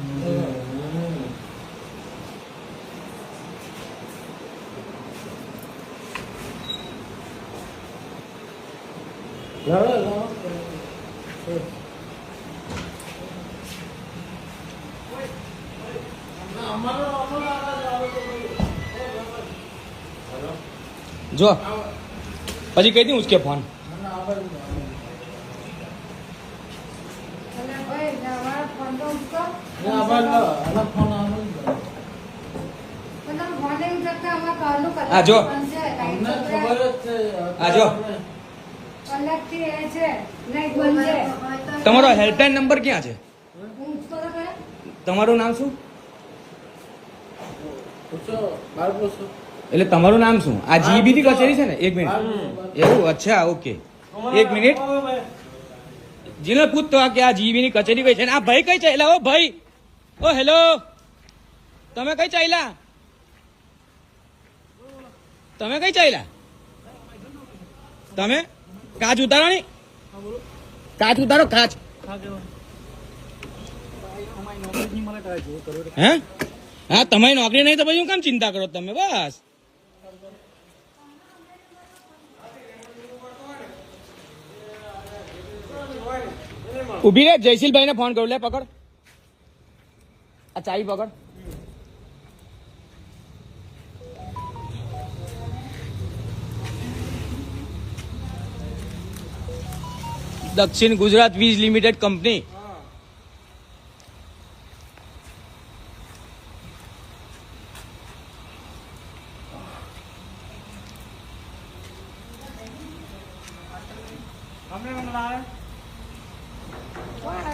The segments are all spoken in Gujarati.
જો પછી કઈ દી ઉચકે ફોન અને ભાઈ અમારો ફોન તો ઉચકો. ના, ભાઈ, ના, આના ફોન આવે ને. પણ તમે ફોન નહીં ઉચકતા, અમારે કાલનું કલાક આ જો. બંધ છે, ટાઈમ અમને છોકરા. ખબર જ છે. આ જો. કલાકથી એ છે લાઈટ બંધ છે તમારો હેલ્પલાઇન નંબર ક્યાં છે? તમારું નામ શું. એટલે તમારું નામ શું? આ જીબી ની કચેરી છે ને? એક મિનિટ. એવું? અચ્છા ઓકે. એક મિનિટ. જીનલ પૂછતો આ કે આ જીબી ની કચેરી કઈ છે ને? આ ભાઈ કઈ છે? એટલે ભાઈ. ઓ, હેલો. તમે કઈ ચાલ્યા તમે કઈ ચાલ્યા તમે? કાચ ઉતારો ની કાચ ઉતારો, કાચ. હે? હા, તમારી નોકરી નહીં તો પછી હું કેમ ચિંતા કરો તમે? બસ. ઊભી રે જયશીલભાઈ ને ફોન કરું, લે, પકડ. આ ચાવી પકડ દક્ષિણ ગુજરાત વીજ લિમિટેડ કંપની કોણ આવે ચાવા રોડ પર કરવાની?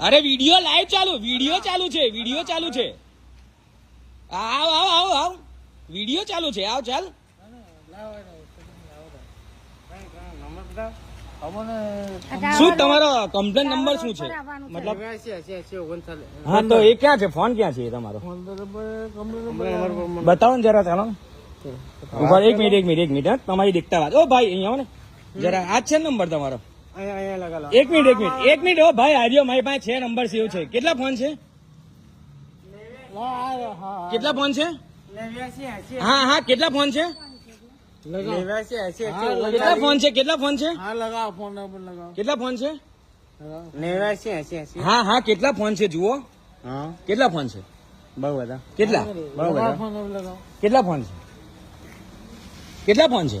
અરે વીડિયો લાઈવ ચાલુ વીડિયો ચાલુ છે વીડિયો ચાલુ છે. આવ આવ આવ આવ. વીડિયો ચાલુ છે, આવ, ચાલ. શું તમારો કમ્પ્લેન નંબર શું છે. મતલબ હા, તો એ ક્યાં છે? ફોન ક્યાં છે તમારો? બતાવો ને જરા, ચાલો. એક મિનિટ એક મિનિટ, એક તમારી દીકતા વાત. ઓ ભાઈ, અહીંયા ને. જરા, આ છે નંબર તમારો. એક મિનિટ એક મિનિટ એક મિનિટ હો ભાઈ આર્યો મારી પાસે છે નંબર સેવ છે કેટલા ફોન છે કેટલા ફોન છે હા હા કેટલા ફોન છે કેટલા ફોન છે કેટલા ફોન છે હા લગાવો ફોન નંબર લગાવો કેટલા ફોન છે હા હા કેટલા ફોન છે જુઓ હા કેટલા ફોન છે બહુ બધા કેટલા કેટલા ફોન છે કેટલા ફોન છે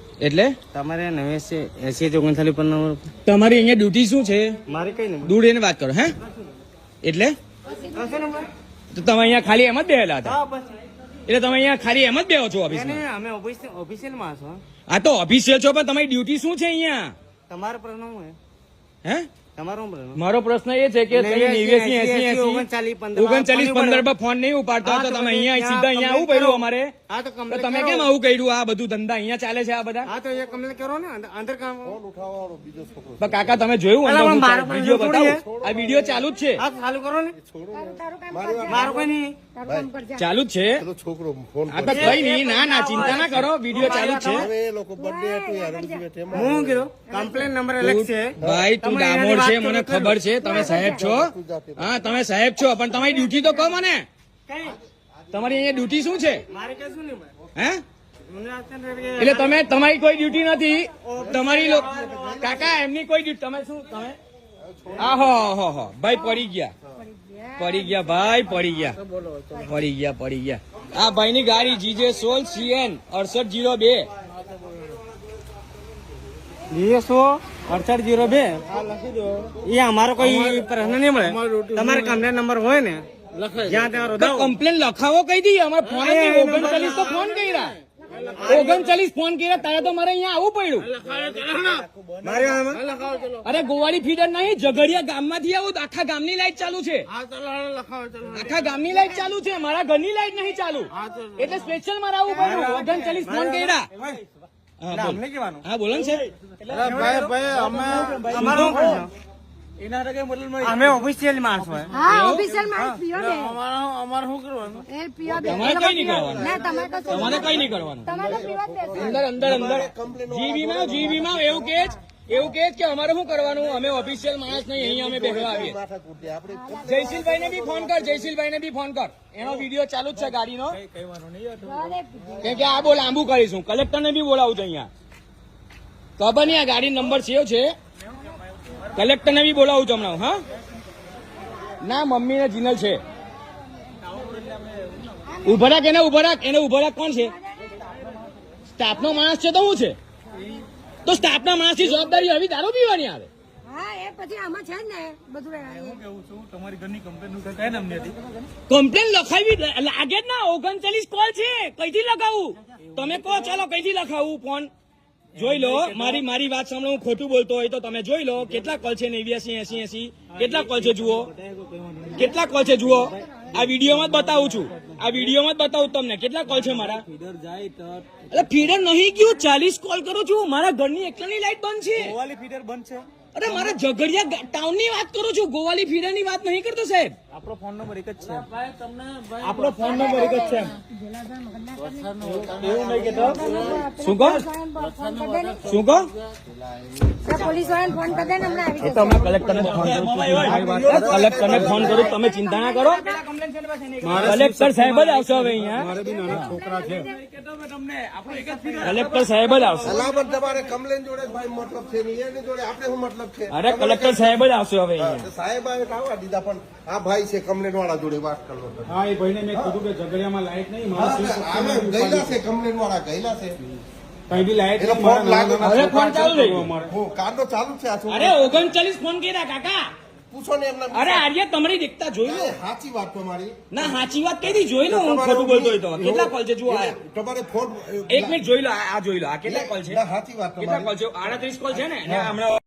એટલે? તમારે નેવ્યાસી એસી ઓગણચાલીસ પર નંબર તમારી અહીંયા ડ્યુટી શું છે? મારે કઈ નહીં દૂર એને વાત કરો હે? એટલે? તો તમે અહીંયા ખાલી એમ જ બેહેલા હતા? એટલે તમે અહીંયા ખાલી એમ જ બેહો છો ઓફિસ અમે ઓફિસિયલમાં છો આ તો ઓફિસિયલ છો પણ તમારી ડ્યુટી શું છે અહીંયા? તમારા પ્રશ્ન હે? મારો પ્રશ્ન એ છે કે તમે નેવ્યાસી, 89, 80, 80, ઓગણચાલીસ, પંદર, માં ફોન નહીં પર ફોન નહીં ઉપાડતા તો તમે અહીંયા સીધા અહીંયા આવું કર્યું અમારે? તો તમે કેમ આવું કર્યું? આ બધું ધંધા અહીંયા ચાલે છે આ બધા? કાકા તમે જોયું વીડિયો બતાવો? આ વીડિયો ચાલુ જ છે. ચાલુ કરો ને. મારું કોઈ નહીં. ચાલુ જ છે? છોકરો ફોન ભાઈ તો નહીં ના ના ચિંતા ના કરો વીડિયો ચાલુ છે. હવે લોકો બર્થડે હું કીધું કમ્પ્લેન નંબર અલગ છે ભાઈ તું ડામોર છે મને ખબર છે તમે સાહેબ છો? હા તમે સાહેબ છો પણ તમારી ડ્યુટી તો કહો મને. તમારી અહીંયા ડ્યુટી શું છે? હે? એટલે તમે તમારી કોઈ ડ્યુટી નથી. તમારી કાકા એમની કોઈ ડ્યુટી તમે શું તમે આહો હો હો ભાઈ પડી ગયા. પડી ગયા ભાઈ પડી ગયા. પડી ગયા પડી ગયા. આ ભાઈની ગાડી જીજે સોલ સીએન અડસઠ જીરો બે. જીએસઓ અડસઠ જીરો બે? એ અમારો કોઈ પ્રશ્ન નહીં મળે. તમારે કમ્પ્લેન નંબર હોય ને કમ્પ્લેન લખાવો કઈ દઈએ? અમારે ફોન. તો કર્યા. ઓગણચાલીસ ફોન કર્યા તારે તો મારે અહીંયા આવવું પડ્યું. અરે ગોવાળી ફીડર નહીં ઝઘડિયા ગામમાંથી આવું તો આખા ગામની લાઈટ ચાલુ છે. આખા ગામની લાઈટ ચાલુ છે મારા ઘરની લાઈટ નહીં ચાલુ. એટલે સ્પેશિયલ મારે આવવું પડ્યું. ઓગણચાલીસ ફોન કર્યા. હા, બોલ. હા બોલો ને સાહેબ. ભાઈ ભાઈ અમે અમારો અમે ઓફિશિયલ માણસ હોય હા ઓફિશિયલ માણસ પીઓ ને. અમારે અમાર શું કરવાનું? એ પીઓ બે. તમારે કઈ નહીં કરવાનું? ના તમારે કશું તમારે કઈ નહીં કરવાનું? તમારે પીવા જ અંદર અંદર અંદર. જીવી માં જીવી માં એવું કે જ એવું કે જ કે અમારે શું કરવાનું? અમે ઓફિશિયલ માણસ નહીં અહીંયા અમે બેસવા આવીએ. જયશીલભાઈ ને બી ફોન કર જયશીલભાઈ ને બી ફોન કર. એનો વીડિયો ચાલુ જ છે ગાડીનો. કેમ કે આ બહુ લાંબુ કરીશું. કલેક્ટર ને બી બોલાવું છું અહીંયા. ખબર નહીં આ ગાડી નંબર સેવ છે. કલેક્ટર ને બી બોલાવું છું હમણાં હા? ના મમ્મી ને જીનલ છે. ઊભા રાખ એને ઊભા રાખ એને ઊભા રાખ કોણ છે? સ્ટાફ નો માણસ છે તો શું છે? તો સ્ટાફ ના માણસની જવાબદારી હવે દારૂ પીવાની આવે. હા એ પછી આમાં છે ને કમ્પ્લેન લખાવી લાગે જ ના ઓગણચાલીસ કોલ છે કઈથી લખાવું? તમે કહો ચાલો કઈથી લખાવું ફોન જોઈ લો મારી મારી વાત સાંભળો હું ખોટું બોલતો હોય તો તમે જોઈ લો કેટલા કોલ છે નેવ્યાસી એસી એસી કેટલા કોલ છે જુઓ? કેટલા કોલ છે જુઓ? આ વિડીયોમાં જ બતાવું છું. આ વિડીયોમાં જ બતાવું તમને. કેટલા કોલ છે મારા? એટલે ફીડર નહીં ગયું ચાલીસ કોલ કરું છું? મારા ઘરની એકલાની લાઈટ બંધ છે. ગોવાલી ફીડર બંધ છે. અરે મારા ઝઘડિયા ટાઉનની વાત કરું છું. ગોવાલી ફીડરની વાત નહીં કરતો સાહેબ. આપણો ફોન નંબર એક જ છે. ભાઈ તમને ભાઈ આપણો ફોન નંબર એક જ છે. એવું નહીં કે શું કહો? ફોન કરી શું કહો? પોલીસ વાળાને ફોન કરી દે ને આવી તો હમણાં કલેક્ટરને ફોન કરું કલેક્ટરને ફોન કરું તમે ચિંતા ના કરો. કલેક્ટર સાહેબ જ આવશે હવે અહીંયા. મારે બી નાના છોકરા છે. કલેક્ટર સાહેબ જ આવશે. તમારે કમલેન જોડે ભાઈ મતલબ છે જોડે આપણે શું મતલબ છે? અરે કલેક્ટર સાહેબ જ આવશે હવે સાહેબ આવે દીધા પણ આ ભાઈ છે કમ્પ્લેન વાળા જોડે વાત કરવો હા એ ભાઈને મેં કીધું કે ઝઘડિયામાં લાઈટ નહીં મારા ગયેલા છે કમ્પ્લેન વાળા ગયેલા છે. કઈ બી લાઈટ એનો ફોન મારા લાગે નાના હવે ફોન ચાલુ થઈ ગયો. અમારે. હું કાંડો ચાલુ છે અરે ઓગણચાલીસ ફોન કર્યા કાકા. પૂછો ને એમના અરે આર્ય તમારી દેખતા જોઈ લો. સાચી વાત તમારી ના સાચી વાત કઈ જોઈ લો હું ખોટું બોલતો હોય તો. કેટલા કોલ છે જુઓ તમારે ફોન એક મિનિટ જોઈ લો આ જોઈ લો આ કેટલા કોલ છે? સાચી વાત કેટલા કોલ છે? આડત્રીસ કોલ છે ને? હમણાં